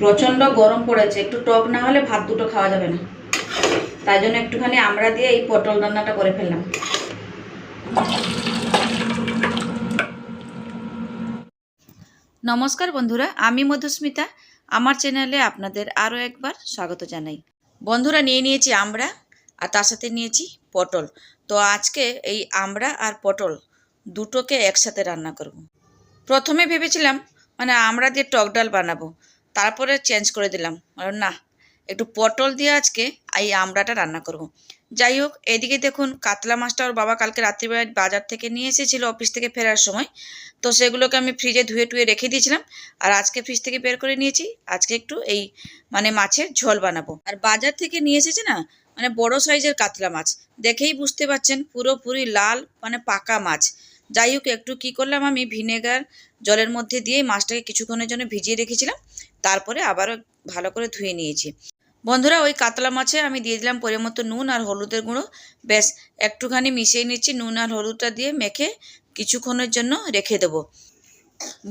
প্রচণ্ড গরম পড়েছে, একটু টক না হলে ভাত দুটো খাওয়া যাবে না। তাই জন্য একটুখানি আমরা দিয়ে এই পটল রান্নাটা করে ফেললাম। নমস্কার বন্ধুরা, আমি মধুস্মিতা। আমার চ্যানেলে আপনাদের আরও একবার স্বাগত জানাই। বন্ধুরা, নিয়ে নিয়েছি আমরা, আর তার সাথে নিয়েছি পটল। তো আজকে এই আমরা আর পটল দুটোকে একসাথে রান্না করব। প্রথমে ভেবেছিলাম মানে আমরা দিয়ে টক ডাল বানাবো। তারপরে চেঞ্জ করে দিলাম। না, একটু পটল দিয়ে আজকে এই আমড়াটা রান্না করব। যাই হোক, এদিকে দেখুন, কাতলা মাছটা ওর বাবা কালকে রাত্রিবেলায় বাজার থেকে নিয়ে এসেছিল অফিস থেকে ফেরার সময়। তো সেগুলোকে আমি ফ্রিজে ধুয়ে টুয়ে রেখে দিয়েছিলাম। আর আজকে ফ্রিজ থেকে বের করে নিয়েছি। আজকে একটু এই মানে মাছের ঝোল বানাবো। আর বাজার থেকে নিয়ে এসেছে না মানে বড় সাইজের কাতলা মাছ। দেখেই বুঝতে পারছেন পুরোপুরি লাল মানে পাকা মাছ। যাই হোক, একটু কি করলাম আমি ভিনেগার জলের মধ্যে দিয়ে মাছটাকে কিছুক্ষণের জন্য ভিজিয়ে রেখেছিলাম। তারপরে আবারও ভালো করে ধুয়ে নিয়েছি। বন্ধুরা, ওই কাতলা মাছে আমি দিয়ে দিলাম পরে মতো নুন আর হলুদের গুঁড়ো। ব্যাস, একটুখানি মিশিয়ে নিচ্ছি নুন আর হলুদটা দিয়ে মেখে কিছুক্ষণের জন্য রেখে দেবো।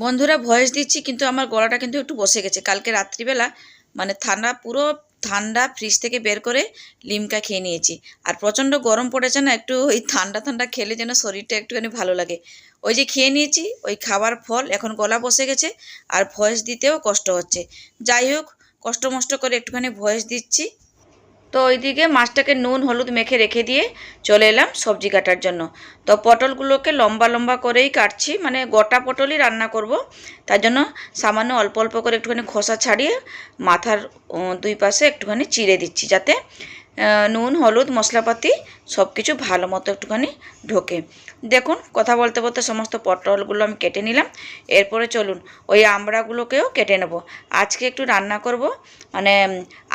বন্ধুরা, ভয়েস দিচ্ছি, কিন্তু আমার গলাটা কিন্তু একটু বসে গেছে। কালকে রাত্রিবেলা মানে ঠান্ডা পুরো ঠান্ডা ফ্রিজ থেকে বের করে লিমকা খেয়ে নিয়েছি। আর প্রচণ্ড গরম পড়েছে না, একটু ওই ঠান্ডা ঠান্ডা খেলে যেন শরীরটা একটুখানি ভালো লাগে। ওই যে খেয়ে নিয়েছি, ওই খাবার ফল এখন গলা বসে গেছে, আর ভয়েস দিতেও কষ্ট হচ্ছে। যাই হোক কষ্ট মষ্ট করে একটুখানি ভয়েস দিচ্ছি। তো ওইদিকে মাছটাকে নুন, হলুদ মেখে রেখে দিয়ে চলে এলাম সবজি কাটার জন্য। তো পটলগুলোকে লম্বা লম্বা করেই কাটছি মানে গোটা পটলই রান্না করব। তার জন্য সামান্য অল্প অল্প করে একটুখানি খোসা ছাড়িয়ে মাথার দুই পাশে একটুখানি চিড়ে দিচ্ছি যাতে নুন, হলুদ, মশলাপাতি সব কিছু ভালো মতো একটুখানি ঢোকে। দেখুন, কথা বলতে বলতে সমস্ত পটলগুলো আমি কেটে নিলাম। এরপরে চলুন, ওই আমড়াগুলোকেও কেটে নেব। আজকে একটু রান্না করব মানে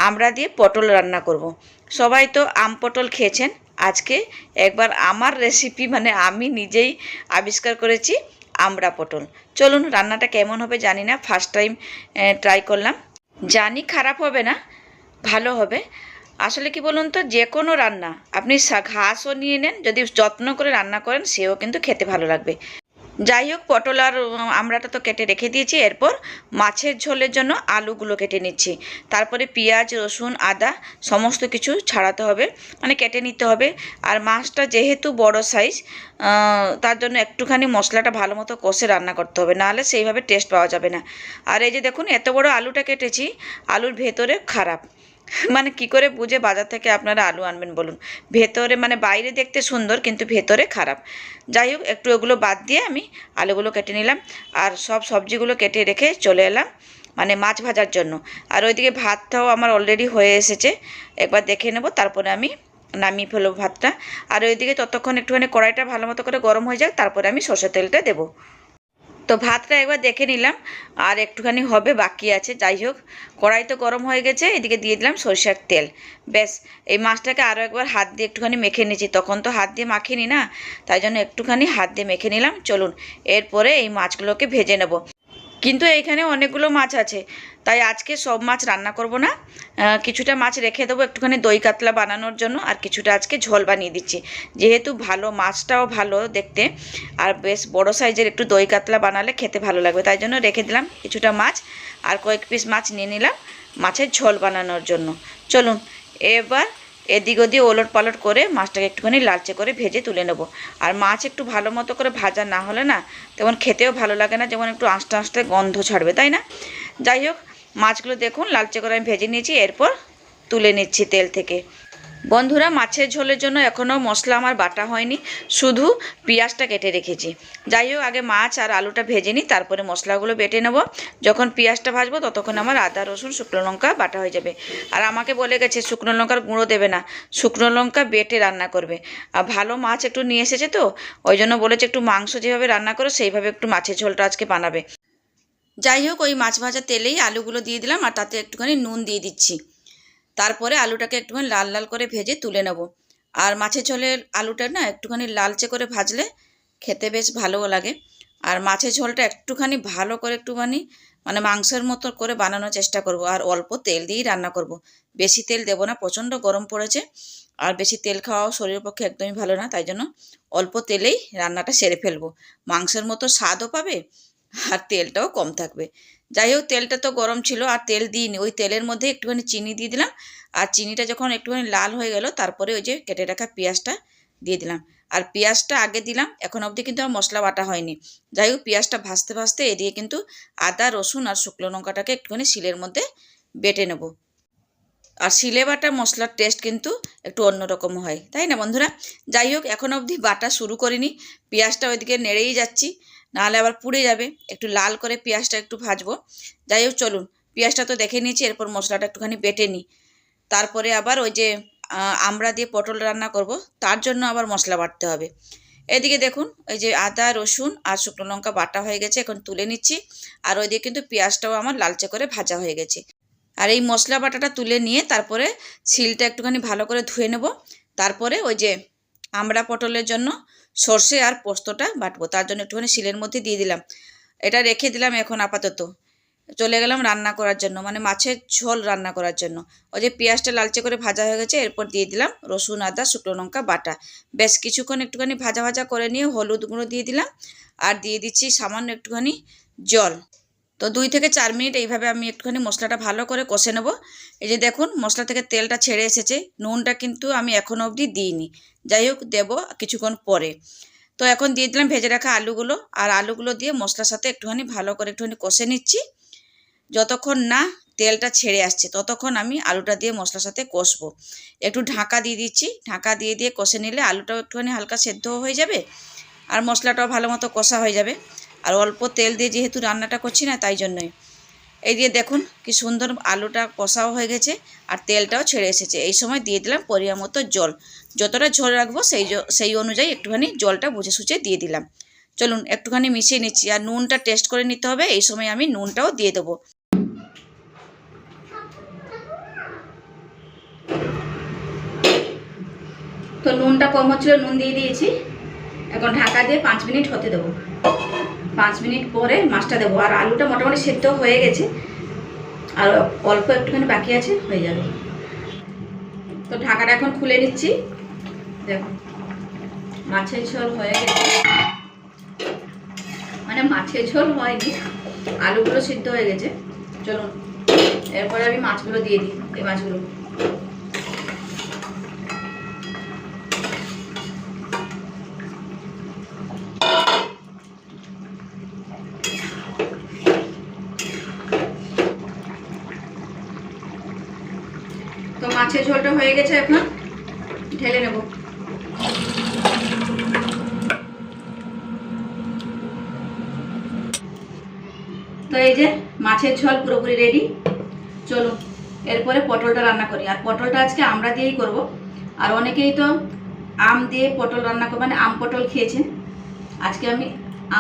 আমড়া দিয়ে পটল রান্না করব। সবাই তো আম পটল খেয়েছেন। আজকে একবার আমার রেসিপি মানে আমি নিজেই আবিষ্কার করেছি আমড়া পটল। চলুন, রান্নাটা কেমন হবে জানি না ফার্স্ট টাইম ট্রাই করলাম। জানি খারাপ হবে না, ভালো হবে। আসলে কি বলুন তো যে কোনো রান্না, আপনি ঘাসও নিয়ে নেন, যদি যত্ন করে রান্না করেন, সেও কিন্তু খেতে ভালো লাগবে। যাই হোক, পটল আর আমড়াটা তো কেটে রেখে দিয়েছি, এরপর মাছের ঝোলের জন্য আলুগুলো কেটে নিচ্ছি। তারপরে পেঁয়াজ, রসুন, আদা, সমস্ত কিছু ছাড়াতে হবে মানে কেটে নিতে হবে। আর মাছটা যেহেতু বড় সাইজ তার জন্য একটুখানি মশলাটা ভালো মতো কষে রান্না করতে হবে, নাহলে সেইভাবে টেস্ট পাওয়া যাবে না। আর এই যে দেখুন, এত বড় আলুটা কেটেছি, আলুর ভেতরে খারাপ। মানে কি করে বুঝে বাজার থেকে আপনারা আলু আনবেন বলুন? ভেতরে মানে বাইরে দেখতে সুন্দর কিন্তু ভেতরে খারাপ। যাই হোক, একটু ওগুলো বাদ দিয়ে আমি আলুগুলো কেটে নিলাম। আর সব সবজিগুলো কেটে রেখে চলে এলাম মানে মাছ ভাজার জন্য। আর ওইদিকে ভাতটাও আমার অলরেডি হয়ে এসেছে। একবার দেখে নেব, তারপরে আমি নামিয়ে ফেলব ভাতটা। আর ওইদিকে ততক্ষণ একটুখানি কড়াইটা ভালো মতো করে গরম হয়ে যাক, তারপরে আমি সর্ষের তেলটা দেবো। তো ভাতটা একবার দেখে নিলাম, আর একটুখানি হবে বাকি আছে, যাই হোক। কড়াই তো গরম হয়ে গেছে, এদিকে দিয়ে দিলাম সরিষার তেল। ব্যাস, এই মাছটাকে আরও একবার হাত দিয়ে একটুখানি মেখে নিয়েছি। তখন তো হাত দিয়ে মাখিনি না, তাই জন্য একটুখানি হাত দিয়ে মেখে নিলাম। চলুন, এরপরে এই মাছগুলোকে ভেজে নেব। কিন্তু এইখানে অনেকগুলো মাছ আছে। তাই আজকে সব মাছ রান্না করব না। কিছুটা মাছ রেখে দেবো একটুখানি দই কাতলা বানানোর জন্য আর কিছুটা আজকে ঝোল বানিয়ে দিচ্ছি। যেহেতু ভালো, মাছটাও ভালো দেখতে। আর বেশ বড় সাইজের একটু দই কাতলা বানালে খেতে ভালো লাগবে। তাই জন্য রেখে দিলাম কিছুটা মাছ আর কয়েক পিস মাছ নিয়ে নিলাম মাছের ঝোল বানানোর জন্য। চলুন, এবার এদিক ওদিক ওলট পালট করে মাছটাকে একটুখানি লালচে করে ভেজে তুলে নেব। আর মাছ একটু ভালো মতো করে ভাজা না হলে না তেমন খেতেও ভালো লাগে না, যেমন একটু আস্তে আস্তে গন্ধ ছাড়বে, তাই না? যাই হোক, মাছগুলো দেখুন, লালচে করে আমি ভেজে নিয়েছি, এরপর তুলে নিচ্ছি তেল থেকে। বন্ধুরা, মাছের ঝোলের জন্য এখনও মশলা আমার বাটা হয়নি, শুধু পেঁয়াজটা কেটে রেখেছি। যাই হোক, আগে মাছ আর আলুটা ভেজে নিই, তারপরে মশলাগুলো বেটে নেব। যখন পেঁয়াজটা ভাজবো, ততক্ষণ আমার আদা, রসুন, শুকনো লঙ্কা বাটা হয়ে যাবে। আর আমাকে বলে গেছে, শুকনো লঙ্কার গুঁড়ো দেবে না, শুকনো লঙ্কা বেটে রান্না করবে। আর ভালো মাছ একটু নিয়ে এসেছে তো, ওই জন্য বলেছে একটু মাংস যেভাবে রান্না করো, সেইভাবে একটু মাছের ঝোলটা আজকে বানাবে। যাই হোক, ওই মাছ ভাজা তেলেই আলুগুলো দিয়ে দিলাম, আর তাতে একটুখানি নুন দিয়ে দিচ্ছি। তারপরে আলুটাকে একটুখানি লাল লাল করে ভেজে তুলে নেব। আর মাছের ঝোলের আলুটা না একটুখানি লালচে করে ভাজলে খেতে বেশ ভালোও লাগে। আর মাছের ঝোলটা একটুখানি ভালো করে একটুখানি মানে মাংসের মতো করে বানানোর চেষ্টা করব। আর অল্প তেল দিয়েই রান্না করব। বেশি তেল দেবো না, প্রচণ্ড গরম পড়েছে। আর বেশি তেল খাওয়াও শরীরের পক্ষে একদমই ভালো না, তাই জন্য অল্প তেলেই রান্নাটা সেরে ফেলব। মাংসের মতো স্বাদও পাবে আর তেলটাও কম থাকবে। যাই হোক তেলটা তো গরম ছিল, আর তেল দিইনি। ওই তেলের মধ্যে একটুখানি চিনি দিয়ে দিলাম, আর চিনিটা যখন একটুখানি লাল হয়ে গেল, তারপরে ওই যে কেটে রাখা পেঁয়াজটা দিয়ে দিলাম। আর পেঁয়াজটা আগে দিলাম, এখন অবধি কিন্তু আমার মশলা বাটা হয়নি। যাই হোক পেঁয়াজটা ভাজতে ভাজতে এদিকে কিন্তু আদা, রসুন আর শুকনো লঙ্কাটাকে একটুখানি শিলের মধ্যে বেটে নেব। আর শিলে বাটা মশলার টেস্ট কিন্তু একটু অন্যরকম হয়, তাই না বন্ধুরা? যাই হোক এখন অবধি বাটা শুরু করিনি, পেঁয়াজটা ওইদিকে নেড়েই যাচ্ছি। নাহলে আবার পুড়ে যাবে। একটু লাল করে পেঁয়াজটা একটু ভাজবো। যাই হোক, চলুন। পেঁয়াজটা তো দেখে নিয়েছি, এরপর মশলাটা একটুখানি বেটে নিই। তারপরে আবার ওই যে আমড়া দিয়ে পটল রান্না করব, তার জন্য আবার মশলা বাটতে হবে। এদিকে দেখুন ওই যে আদা, রসুন আর শুকনো লঙ্কা বাটা হয়ে গেছে, এখন তুলে নিচ্ছি। আর ওইদিকে কিন্তু পেঁয়াজটাও আমার লালচে করে ভাজা হয়ে গেছে। আর এই মশলা বাটাটা তুলে নিয়ে তারপরে শিলটা একটুখানি ভালো করে ধুয়ে নেব। তারপরে ওই যে আমড়া পটলের জন্য সর্ষে আর পোস্তটা বাটবো। তার জন্য একটুখানি শিলের মধ্যে দিয়ে দিলাম। এটা রেখে দিলাম এখন আপাতত। চলে গেলাম রান্না করার জন্য মানে মাছের ঝোল রান্না করার জন্য। ওই যে পেঁয়াজটা লালচে করে ভাজা হয়ে গেছে, এরপর দিয়ে দিলাম রসুন, আদা, শুকনো লঙ্কা, বাটা। বেশ কিছুক্ষণ একটুখানি ভাজা ভাজা করে নিয়ে হলুদ গুঁড়ো দিয়ে দিলাম। আর দিয়ে দিচ্ছি সামান্য একটুখানি জল। তো দুই থেকে চার মিনিট এইভাবে আমি একটুখানি মশলাটা ভালো করে কষে নেব। এই যে দেখুন, মশলা থেকে তেলটা ছেড়ে এসেছে। নুনটা কিন্তু আমি এখনও অবধি দিইনি। যাই হোক, দেবো কিছুক্ষণ পরে। তো এখন দিয়ে দিলাম ভেজে রাখা আলুগুলো। আর আলুগুলো দিয়ে মশলার সাথে একটুখানি ভালো করে একটুখানি কষে নিচ্ছি। যতক্ষণ না তেলটা ছেড়ে আসছে, ততক্ষণ আমি আলুটা দিয়ে মশলার সাথে কষবো। একটু ঢাকা দিয়ে দিচ্ছি। ঢাকা দিয়ে দিয়ে কষে নিলে আলুটাও একটুখানি হালকা সেদ্ধ হয়ে যাবে। আর মশলাটাও ভালো মতো কষা হয়ে যাবে। আর অল্প তেল দিয়ে যেহেতু রান্নাটা করছি না, তাই জন্যই। এই দিয়ে দেখুন কি সুন্দর আলুটা কষাও হয়ে গেছে আর তেলটাও ছেড়ে এসেছে। এই সময় দিয়ে দিলাম পরিমাণ মতো জল। যতটা ঝোল রাখব সেই সেই অনুযায়ী একটুখানি জলটা বুঝে সুঝে দিয়ে দিলাম। চলুন একটুখানি মিশিয়ে নিচ্ছি আর নুনটা টেস্ট করে নিতে হবে। এই সময় আমি নুনটাও দিয়ে দেবো। তো নুনটা কম হচ্ছিল, নুন দিয়ে দিয়েছি। এখন ঢাকা দিয়ে পাঁচ মিনিট হতে দেবো। পাঁচ মিনিট পরে মাছটা দেবো। আর আলুটা মোটামুটি সেদ্ধ হয়ে গেছে। আর অল্প একটুখানি বাকি আছে, হয়ে যাবে। তো ঢাকাটা এখন খুলে নিচ্ছি। দেখো, মাছের ঝোল হয়ে গেছে। মানে মাছের ঝোল হয়নি, আলুগুলো সিদ্ধ হয়ে গেছে। চলুন, এরপরে আমি মাছগুলো দিয়ে দিই, এই মাছগুলো। তো মাছের ঝোলটা হয়ে গেছে এখন। ঢেলে নেব। তো এই যে মাছের ঝোল পুরোপুরি রেডি চলুন, এরপরে পটলটা রান্না করি। আর পটলটা আজকে আমরা দিয়েই করব। আর অনেকেই তো আম দিয়ে পটল রান্না করব মানে আম পটল খেয়েছেন। আজকে আমি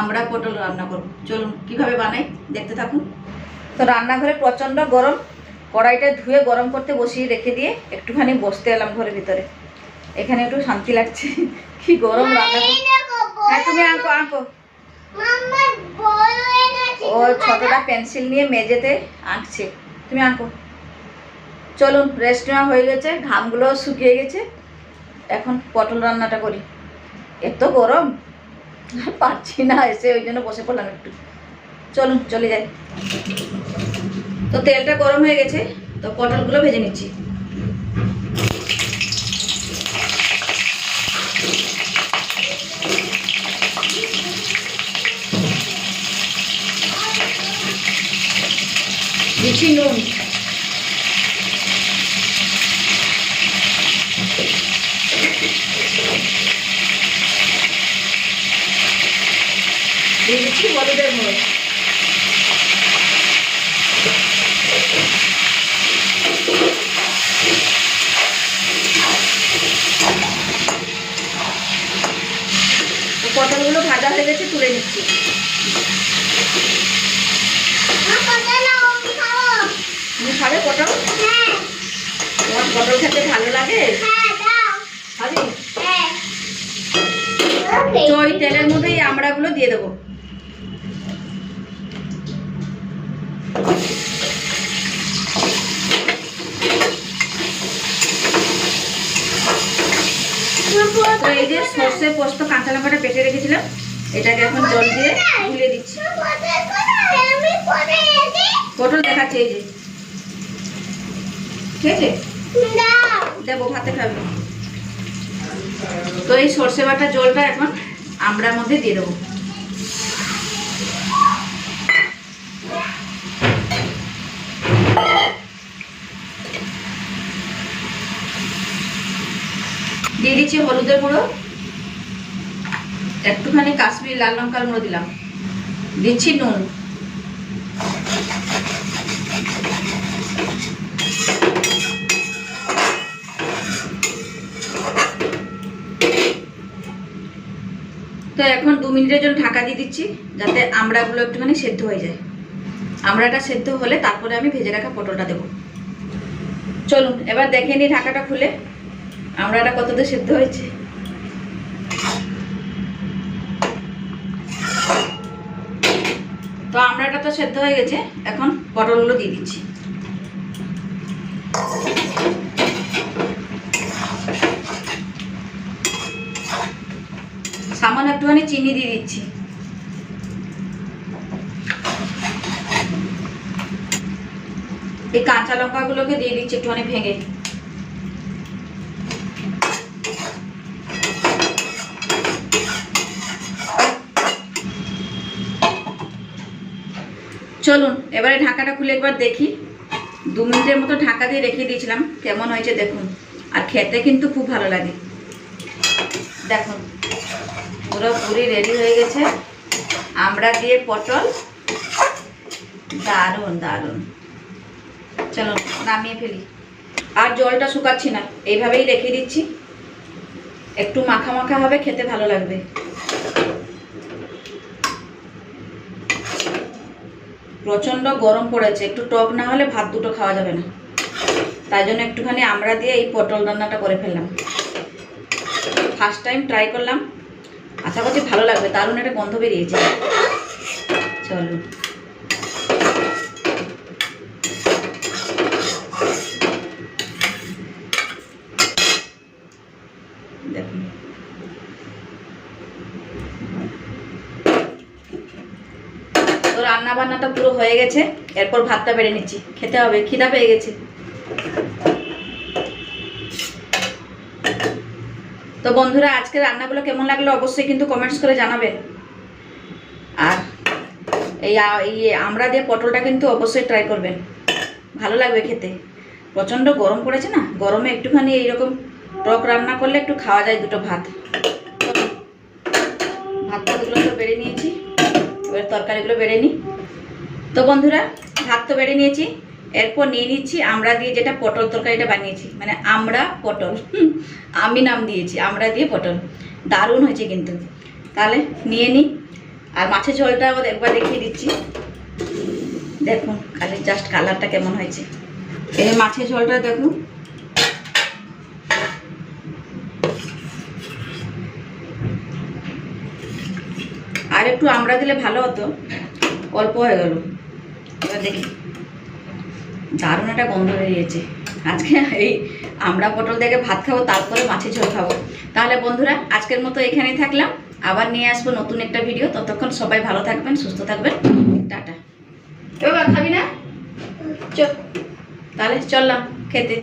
আমরা পটল রান্না করব। চলুন, কীভাবে বানাই, দেখতে থাকুন। তো রান্নাঘরে প্রচণ্ড গরম। কড়াইটা ধুয়ে গরম করতে বসিয়ে রেখে দিয়ে একটুখানি বসতে এলাম ঘরের ভিতরে। এখানে একটু শান্তি লাগছে। কি গরম রান্না হ্যাঁ তুমি আঁকো আঁকো ও ছোটটা পেন্সিল নিয়ে মেঝেতে আঁকছে। তুমি আঁকো চলুন রেস্ট নেওয়া হয়ে গেছে ঘামগুলো শুকিয়ে গেছে। এখন পটল রান্নাটা করি। এত গরম? পারছি না এসে ওই জন্য বসে পড়লাম একটু। চলুন চলে যাই। তো তেলটা গরম হয়ে গেছে, তো পটলগুলো ভেজে নিচ্ছি। দিচ্ছি নুন। দিয়ে দিচ্ছি হলুদের গুঁড়ো তো পটলগুলো ভাজা হয়ে গেছে তুলে নিচ্ছি খাবে পটল? তোমার পটল খেতে ভালো লাগে? ওই তেলের মধ্যেই আমড়াগুলো দিয়ে দেবো। এই যে সর্ষে পোস্ত কাঁচা লঙ্কাটা পেটে রেখেছিলাম। এটাকে এখন জল দিয়ে গুলিয়ে দিচ্ছি। পটল দেখাচ্ছে, এই যে। ঠিক আছে দেবো, ভাতে খাবে। তো এই সর্ষে বাটা জলটা এখন আমড়ার মধ্যে দিয়ে দেবো। দিয়ে দিচ্ছি হলুদের গুঁড়ো। একটুখানি কাশ্মীর লাল লঙ্কার গুঁড়ো দিলাম। দিচ্ছি নুন। তো এখন দু মিনিটের জন্য ঢাকা দিয়ে দিচ্ছি, যাতে আমড়াগুলো একটুখানি সেদ্ধ হয়ে যায়। আমড়াটা সেদ্ধ হলে তারপরে আমি ভেজে রাখা পটলটা দেবো। চলুন, এবার দেখে নিই ঢাকাটা খুলে আমড়াটা কতদূর সেদ্ধ হয়েছে। তো সেদ্ধ হয়ে গেছে, এখন পটলগুলো দিয়ে দিচ্ছি। সামান্য একটুখানি চিনি দিয়ে দিচ্ছি। এই কাঁচা লঙ্কাগুলোকে দিয়ে দিচ্ছি একটুখানি ভেঙে। চলুন, এবারে ঢাকাটা খুলে একবার দেখি। দু মিনিটের মতো ঢাকা দিয়ে রেখে দিয়েছিলাম, কেমন হয়েছে দেখুন। আর খেতে কিন্তু খুব ভালো লাগে। দেখুন পুরোপুরি রেডি হয়ে গেছে। আমরা দিয়ে পটল। দারুণ দারুণ। চলো নামিয়ে ফেলি। আর জলটা শুকাচ্ছি না, এইভাবেই রেখে দিচ্ছি। একটু মাখা মাখা হবে, খেতে ভালো লাগবে। প্রচণ্ড গরম পড়েছে, একটু টক না হলে ভাত দুটো খাওয়া যাবে না। তাই জন্য একটুখানি আমরা দিয়ে এই পটল রান্নাটা করে ফেললাম। ফার্স্ট টাইম ট্রাই করলাম। আশা করছি ভালো লাগবে, দারুণ একটা গন্ধ বেরিয়েছে। চলো দেখুন তো বান্নাটা পুরো হয়ে গেছে, এরপর ভাতটা বেড়ে নিচ্ছি। খেতে হবে, খিদা পেয়ে গেছে। তো বন্ধুরা, আজকে রান্নাগুলো কেমন লাগল অবশ্যই কিন্তু কমেন্টস করে জানাবেন আর এই আমরা দিয়ে পটলটা কিন্তু অবশ্যই ট্রাই করবেন। ভালো লাগবে খেতে। প্রচণ্ড গরম পড়েছে না? গরমে একটুখানি এইরকম টক রান্না করলে একটু খাওয়া যায় দুটো ভাত ভাত। ভাতগুলো তো বেড়ে নিয়েছি। এবার তরকারিগুলো বেড়ে নিই। তো বন্ধুরা, ভাত তো বেড়ে নিয়েছি। এরপর নিয়ে নিচ্ছি আমরা দিয়ে যেটা পটল তরকারিটা বানিয়েছি। মানে আমরা পটল আমি নাম দিয়েছি, আমরা দিয়ে পটল। দারুণ হয়েছে কিন্তু। তাহলে নিয়ে নিই আর মাছের ঝোলটা একবার দেখিয়ে দিচ্ছি। দেখুন, খালি জাস্ট কালারটা কেমন হয়েছে। এই মাছের ঝোলটা দেখুন। আর একটু আমরা দিলে ভালো হতো। অল্প হয়ে গেল। এবার দেখি। দারুণ একটা গন্ধ বেরিয়েছে আজকে এই আমরা পটল দেখে ভাত খাব, তারপরে মাছের ঝোল খাব। তাহলে বন্ধুরা, আজকের মতো এখানেই থাকলাম। আবার নিয়ে আসব নতুন একটা ভিডিও। ততক্ষণ সবাই ভালো থাকবেন, সুস্থ থাকবেন। টাটা। এবার খাবি না? চল। তাহলে চললাম, খেতে।